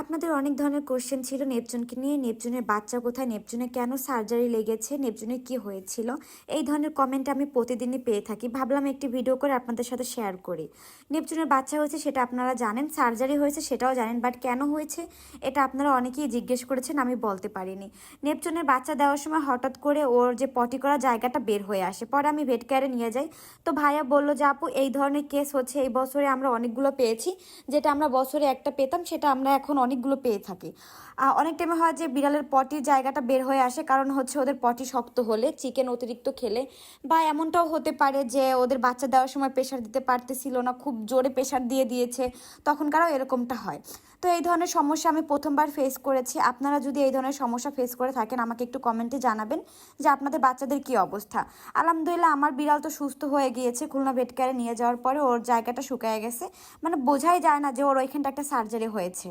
আপনাদের অনেক ধরনের কোশ্চেন ছিল। নেপচুনকে নিয়ে, নেপচুনের বাচ্চা কোথায়, নেপচুনে কেন সার্জারি লেগেছে, নেপচুনে কি হয়েছিল? এই ধরনের কমেন্ট আমি প্রতিদিনই পেয়ে থাকি। ভাবলাম একটি ভিডিও করে আপনাদের সাথে শেয়ার করি। নেপচুনের বাচ্চা হয়েছে সেটা আপনারা জানেন সার্জারি হয়েছে সেটাও জানেন বাট কেন হয়েছে এটা আপনারা অনেকেই জিজ্ঞেস করেছেন, আমি বলতে পারিনি। নেপচুনের বাচ্চা দেওয়ার সময় হঠাৎ করে ওর যে পটি করা জায়গাটা বের হয়ে আসে। পরে আমি ভেট কেয়ারে নিয়ে যাই। তো ভাইয়া বলল যে, আপু, এই ধরনের কেস হচ্ছে। এই বছরে আমরা অনেকগুলো পেয়েছি। যেটা আমরা বছরে একটা পেতাম, সেটা আমরা এখন অনেকগুলো পেয়ে থাকি। অনেক টাইমে হয় যে বিড়ালের পটির জায়গাটা বের হয়ে আসে, কারণ হচ্ছে ওদের পটি শক্ত হলে চিকেন অতিরিক্ত খেলে বা এমনটাও হতে পারে যে ওদের বাচ্চা দেওয়ার সময় প্রেশার দিতে পারতেছিল না, খুব জোরে প্রেশার দিয়ে দিয়েছে, তখনকারও এরকমটা হয়। তো এই ধরনের সমস্যা আমি প্রথমবার ফেস করেছি। আপনারা যদি এই ধরনের সমস্যা ফেস করে থাকেন, আমাকে একটু কমেন্টে জানাবেন যে আপনাদের বাচ্চাদের কি অবস্থা। আলহামদুলিল্লাহ, আমার বিড়াল তো সুস্থ হয়ে গিয়েছে, খুলনা ভেট কেয়ারে নিয়ে যাওয়ার পরে ওর জায়গাটা শুকায় গেছে। মানে বোঝাই যায় না যে ওর ওইখানটা একটা সার্জারি হয়েছে।